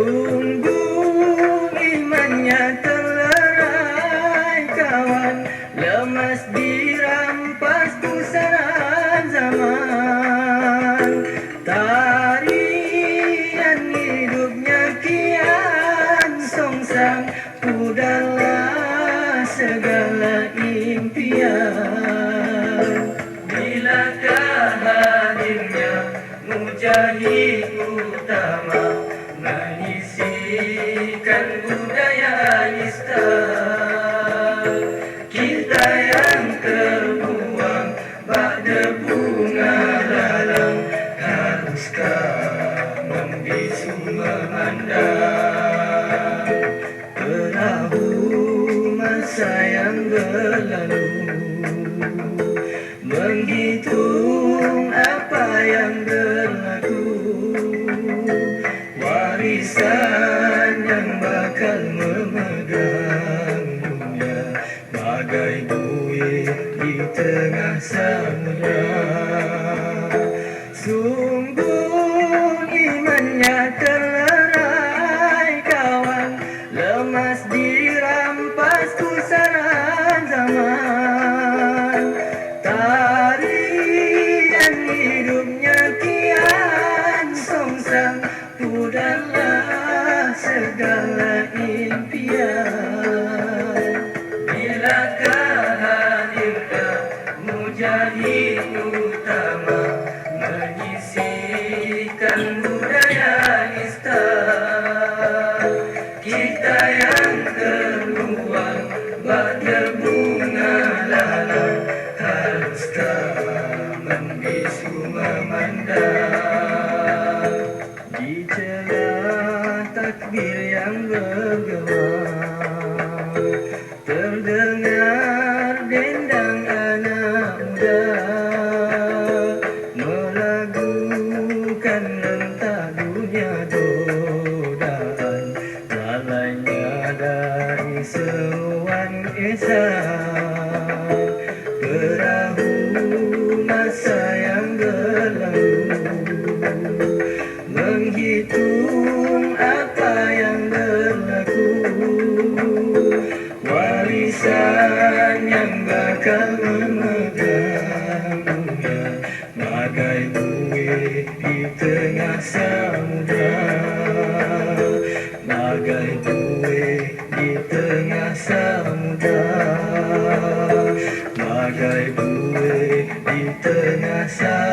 Sungguh imannya terlerai kawan. Lemas dirampas pusaran zaman. Tarian hidupnya kian songsang. Pudahlah segala impian. Bilakah hadirnya mujahid Mengisikan budaya Islam Kita yang terbuang bak bunga lalang. Haruskah membisu memandang? Perahu masa yang berlalu. Menghitung mujahid utama Mengisikan budaya Terdengar dendang anak muda. Melagukan rentah dunia godaan Lalainya dari seruan esan Perahu masa yang berlalu. Menghitung tangan yang bakal memegangnya Bagai buih di tengah samudra, Bagai buih di tengah samudra, Bagai buih di tengah samudra.